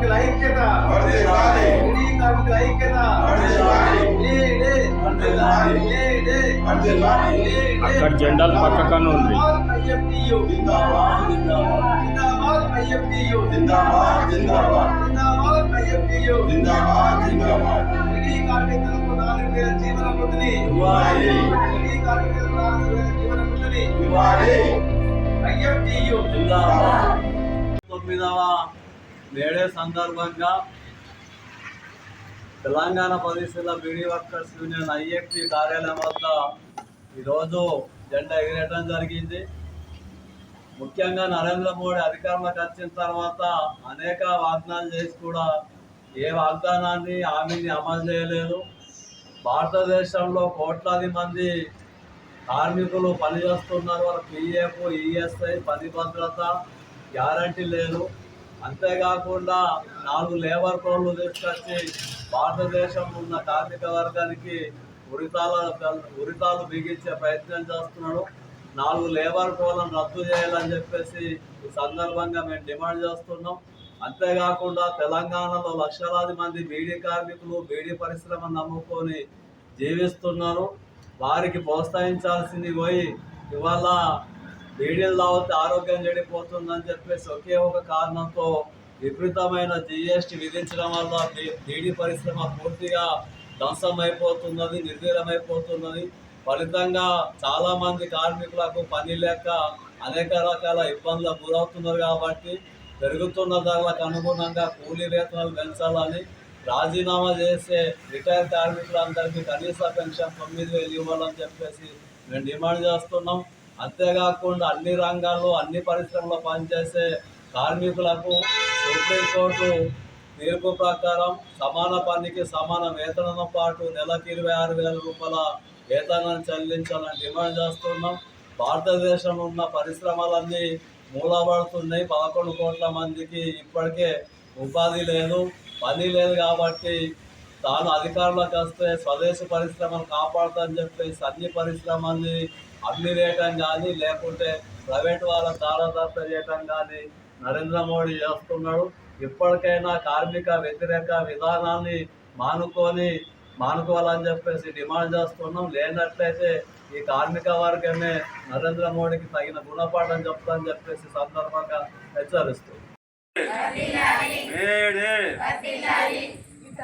కార్మికుల ఐక్యత వర్ధిల్లాలి. బీడీ కార్మికుల ఐక్యత వర్ధిల్లాలి. లేడే. వర్ధిల్లాలి. లేడే. వర్ధిల్లాలి. లేడే. అక్కడ జెండాలు పక్కకనే ఉంది. జిందాబాద్ ఐఎఫ్టియు. జిందాబాద్ జిందాబాద్ జిందాబాద్ ఐఎఫ్టియు. జిందాబాద్ జిందాబాద్ జిందాబాద్ ఐఎఫ్టియు. జిందాబాద్ జిందాబాద్ బీడీ కార్మికులకు నాలుగు వేల జీవన వృత్తిని ఇవ్వాలి. బీడీ కార్మికులకు నాలుగు వేల జీవన వృత్తిని ఇవ్వాలి ఐఎఫ్టియు. జిందాబాద్ తొమ్మిదవ మేడే సందర్భంగా తెలంగాణ పరిస్థితుల బీడీ వర్కర్స్ యూనియన్ ఐఎఫ్టీ కార్యాలయం వద్ద ఈరోజు జెండా ఎగిరేయడం జరిగింది. ముఖ్యంగా నరేంద్ర మోడీ అధికారంలోకి వచ్చిన తర్వాత అనేక వాగ్దానాలు చేసి కూడా ఏ వాగ్దానాన్ని హామీని అమలు చేయలేదు. భారతదేశంలో కోట్లాది మంది కార్మికులు పనిచేస్తున్నారు. వాళ్ళ పిఎఫ్ ఈఎస్ఐ పని భద్రత గ్యారంటీ లేదు. అంతేకాకుండా నాలుగు లేబర్ కోడ్లు తీసుకొచ్చి భారతదేశంలో ఉన్న కార్మిక వర్గానికి ఉరితాల ఉరితాలు బిగించే ప్రయత్నం చేస్తున్నాడు. నాలుగు లేబర్ కోడ్లను రద్దు చేయాలని చెప్పేసి ఈ సందర్భంగా మేము డిమాండ్ చేస్తున్నాం. అంతేకాకుండా తెలంగాణలో లక్షలాది మంది బీడీ కార్మికులు బీడీ పరిశ్రమ నమ్ముకొని జీవిస్తున్నారు. వారికి ప్రోత్సహించాల్సింది పోయి ఇవాళ బీడీలు తాగితే ఆరోగ్యం చెడిపోతుందని చెప్పేసి ఒకే ఒక కారణంతో విపరీతమైన జిఎస్టి విధించడం వల్ల బీడీ పరిశ్రమ పూర్తిగా ధ్వంసమైపోతున్నది నిర్వీర్యమైపోతున్నది ఫలితంగా చాలా మంది కార్మికులకు పని లేక అనేక రకాల ఇబ్బందులు గురవుతున్నారు కాబట్టి పెరుగుతున్న ధరలకు అనుగుణంగా కూలీ వేతనాలు పెంచాలని రాజీనామా చేసే రిటైర్ కార్మికులందరికీ కనీస పెన్షన్ తొమ్మిది వేలు ఇవ్వాలని చెప్పేసి మేము డిమాండ్ చేస్తున్నాం. అంతేకాకుండా అన్ని రంగాల్లో అన్ని పరిశ్రమల్లో పనిచేసే కార్మికులకు సుప్రీంకోర్టు తీర్పు ప్రకారం సమాన పనికి సమాన వేతనంతో పాటు నెలకు ఇరవై ఆరు వేల రూపాయల వేతనాన్ని చెల్లించాలని డిమాండ్ చేస్తున్నాం. భారతదేశంలో ఉన్న పరిశ్రమలన్నీ మూలబడుతున్నాయి. పదకొండు కోట్ల మందికి ఇప్పటికే ఉపాధి లేదు పని లేదు కాబట్టి తాను అధికారంలోకి వస్తే స్వదేశీ పరిశ్రమలు కాపాడుతాని చెప్పేసి అన్ని పరిశ్రమల్ని అమ్మి వేయటం కానీ లేకుంటే ప్రైవేట్ వాళ్ళ దారదత్త చేయటం కానీ నరేంద్ర మోడీ చేస్తున్నాడు. ఇప్పటికైనా కార్మిక వ్యతిరేక విధానాన్ని మానుకొని మానుకోవాలని చెప్పేసి డిమాండ్ చేస్తున్నాం. లేనట్లయితే ఈ కార్మిక వర్గమే నరేంద్ర మోడీకి తగిన గుణపాఠం చెప్తామని చెప్పేసి సందర్భంగా హెచ్చరిస్తుంది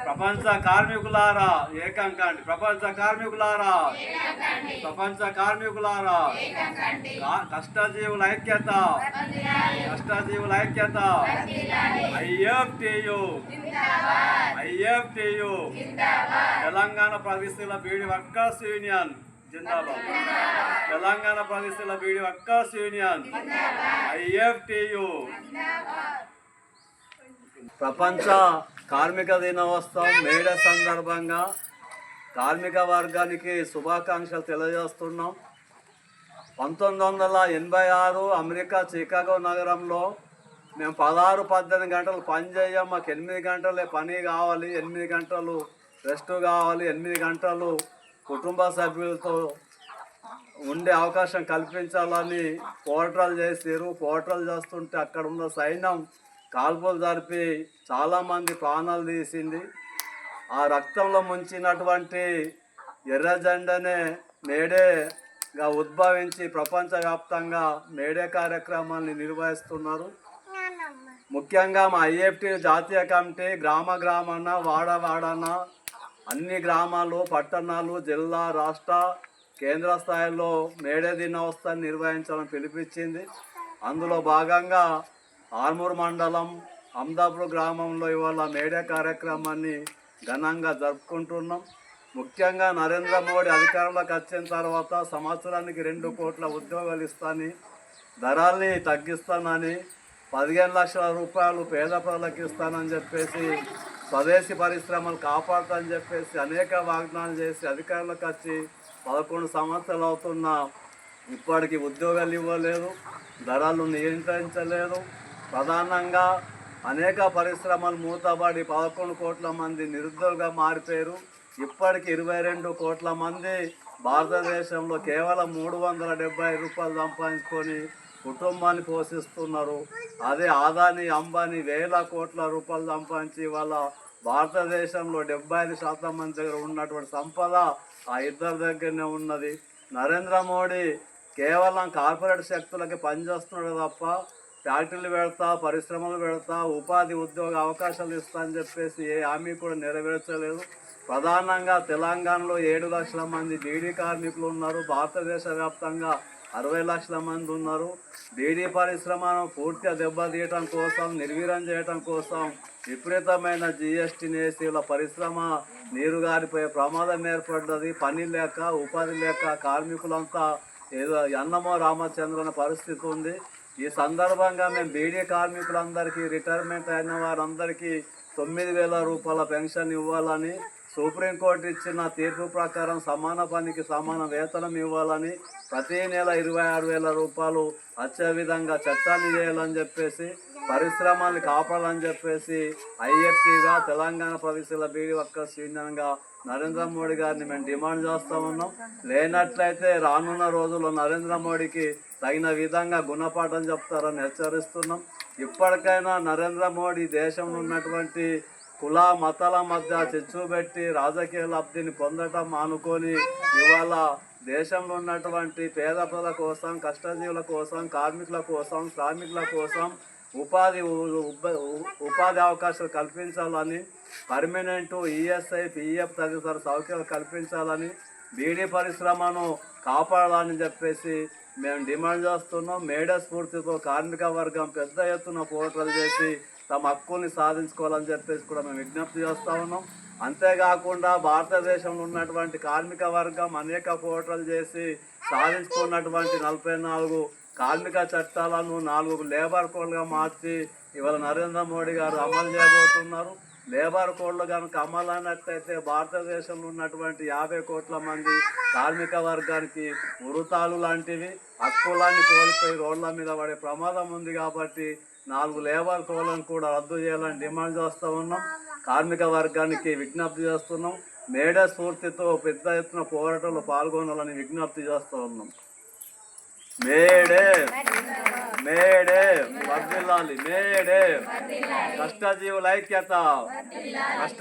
ప్రపంచ కార్మికులారా ఏకం కాండి ప్రపంచ కార్మికులారా. ప్రపంచ కార్మికులారా. కష్టజీవుల ఐక్యత. కష్టజీవుల ఐక్యత. ఐఎఫ్టియు. ఐఎఫ్టియు. తెలంగాణ ప్రదేశీల బీడి వర్కర్స్ యూనియన్. జిందాబాద్. తెలంగాణ ప్రదేశీల బీడి వర్కర్స్ యూనియన్. ఐఎఫ్టియు. ప్రపంచ కార్మిక దినోత్సవం మేడే సందర్భంగా కార్మిక వర్గానికి శుభాకాంక్షలు తెలియజేస్తున్నాం. పంతొమ్మిది వందల ఎనభై ఆరు అమెరికా చికాగో నగరంలో మేము పదహారు పద్దెనిమిది గంటలు పని చేయం మాకు ఎనిమిది గంటలే పని కావాలి ఎనిమిది గంటలు రెస్ట్ కావాలి ఎనిమిది గంటలు కుటుంబ సభ్యులతో ఉండే అవకాశం కల్పించాలని పోరాటాలు చేసారు పోరాటాలు చేస్తుంటే అక్కడ ఉన్న సైన్యం కాల్పులు జరిపి చాలామంది ప్రాణాలు తీసింది. ఆ రక్తంలో ముంచినటువంటి ఎర్ర జెండనే మేడేగా ఉద్భవించి ప్రపంచవ్యాప్తంగా మేడే కార్యక్రమాన్ని నిర్వహిస్తున్నారు. ముఖ్యంగా మా ఐఎఫ్టి జాతీయ కమిటీ గ్రామ గ్రామాన వాడ వాడన అన్ని గ్రామాలు పట్టణాలు జిల్లా రాష్ట్ర కేంద్ర స్థాయిలో మేడే దినోత్సవాన్ని నిర్వహించాలని పిలిపించింది. అందులో భాగంగా ఆర్మూర్ మండలం అమదాపూర్ గ్రామంలో ఇవాళ మేడే కార్యక్రమాన్ని ఘనంగా జరుపుకుంటున్నాం. ముఖ్యంగా నరేంద్ర మోడీ అధికారంలోకి వచ్చిన తర్వాత సంవత్సరానికి రెండు కోట్ల ఉద్యోగాలు ఇస్తానని ధరల్ని తగ్గిస్తానని పదిహేను లక్షల రూపాయలు పేద ప్రజలకు ఇస్తానని చెప్పేసి స్వదేశీ పరిశ్రమలు కాపాడుతానని చెప్పేసి అనేక వాగ్దానాలు చేసి అధికారంలోకి వచ్చి పదకొండు సంవత్సరాలు అవుతున్నా ఇప్పటికి ఉద్యోగాలు ఇవ్వలేదు ధరలు నియంత్రించలేదు. ప్రధానంగా అనేక పరిశ్రమలు మూతబడి పదకొండు కోట్ల మంది నిరుద్యోగంగా మారిపోయారు. ఇప్పటికి ఇరవై రెండు కోట్ల మంది భారతదేశంలో కేవలం మూడు వందల డెబ్బై రూపాయలు సంపాదించుకొని కుటుంబాన్ని పోషిస్తున్నారు. అదే ఆదాని అంబానీ వేల కోట్ల రూపాయలు సంపాదించి వాళ్ళ భారతదేశంలో డెబ్బై ఐదు శాతం మంది దగ్గర ఉన్నటువంటి సంపద ఆ ఇద్దరి దగ్గరనే ఉన్నది. నరేంద్ర మోడీ కేవలం కార్పొరేట్ శక్తులకి పనిచేస్తున్నాడు తప్ప ఫ్యాక్టరీలు పెడతా పరిశ్రమలు పెడతా ఉపాధి ఉద్యోగ అవకాశాలు ఇస్తా అని చెప్పేసి ఏ హామీ కూడా నెరవేర్చలేదు. ప్రధానంగా తెలంగాణలో ఏడు లక్షల మంది బీడీ కార్మికులు ఉన్నారు. భారతదేశ వ్యాప్తంగా అరవై లక్షల మంది ఉన్నారు. బీడీ పరిశ్రమను పూర్తిగా దెబ్బతీయటం కోసం నిర్వీర్యం చేయటం కోసం విపరీతమైన జిఎస్టీని వేసి పరిశ్రమ నీరు గారిపోయే ప్రమాదం ఏర్పడ్డది. పని లేక ఉపాధి లేక కార్మికులంతా ఏదో అన్నమో రామచంద్రుని పరిస్థితి ఉంది. ఈ సందర్భంగా మేము బీడీ కార్మికులందరికీ రిటైర్మెంట్ అయిన వారందరికీ తొమ్మిది వేల రూపాయల పెన్షన్ ఇవ్వాలని సుప్రీంకోర్టు ఇచ్చిన తీర్పు ప్రకారం సమాన పనికి సమాన వేతనం ఇవ్వాలని ప్రతి నెల ఇరవై ఆరు వేల రూపాయలు వచ్చే విధంగా చట్టాన్ని చేయాలని చెప్పేసి పరిశ్రమల్ని కాపాడాలని చెప్పేసి ఐఎఫ్టీగా తెలంగాణ ప్రదేశాల బీడీ వర్కర్స్ యూనియన్గా నరేంద్ర మోడీ గారిని మేము డిమాండ్ చేస్తూ ఉన్నాం. లేనట్లయితే రానున్న రోజుల్లో నరేంద్ర మోడీకి తగిన విధంగా గుణపాఠం చెప్తారని హెచ్చరిస్తున్నాం. ఇప్పటికైనా నరేంద్ర మోడీ దేశంలో ఉన్నటువంటి కుల మతాల మధ్య చిచ్చు పెట్టి రాజకీయ లబ్ధిని పొందటం అనుకొని ఇవాళ దేశంలో ఉన్నటువంటి పేద ప్రజల కోసం కష్టజీవుల కోసం కార్మికుల కోసం శ్రామికుల కోసం ఉపాధి ఉపాధి అవకాశాలు కల్పించాలని పర్మనెంట్ ఈఎస్ఐ పిఎఫ్ తదితర సౌకర్యాలు కల్పించాలని బీడీ పరిశ్రమను కాపాడాలని చెప్పేసి మేము డిమాండ్ చేస్తున్నాం మేడ స్ఫూర్తితో కార్మిక వర్గం పెద్ద ఎత్తున పోరాటాలు చేసి తమ హక్కుల్ని సాధించుకోవాలని చెప్పేసి కూడా మేము విజ్ఞప్తి చేస్తూ ఉన్నాం. అంతేకాకుండా భారతదేశంలో ఉన్నటువంటి కార్మిక వర్గం అనేక పోరాటాలు చేసి సాధించుకున్నటువంటి నలభై నాలుగు కార్మిక చట్టాలను నాలుగు లేబర్ కోడ్గా మార్చి ఇవాళ నరేంద్ర మోడీ గారు అమలు చేయబోతున్నారు. లేబర్ కోడ్లు కనుక అమలు భారతదేశంలో ఉన్నటువంటి యాభై కోట్ల మంది కార్మిక వర్గానికి ఉరుతాలు లాంటివి హక్కులాన్ని కోల్పోయి రోడ్ల మీద పడే ప్రమాదం ఉంది కాబట్టి నాలుగు లేబర్ కోడ్లను కూడా రద్దు చేయాలని డిమాండ్ చేస్తూ ఉన్నాం. కార్మిక వర్గానికి విజ్ఞప్తి చేస్తున్నాం. మేడే స్ఫూర్తితో పెద్ద ఎత్తున పోరాటంలో పాల్గొనాలని విజ్ఞప్తి చేస్తూ ఉన్నాం. May Day! మేడే వర్దిల్లాలి మేడే. కష్టజీవుల ఐక్యత. కష్ట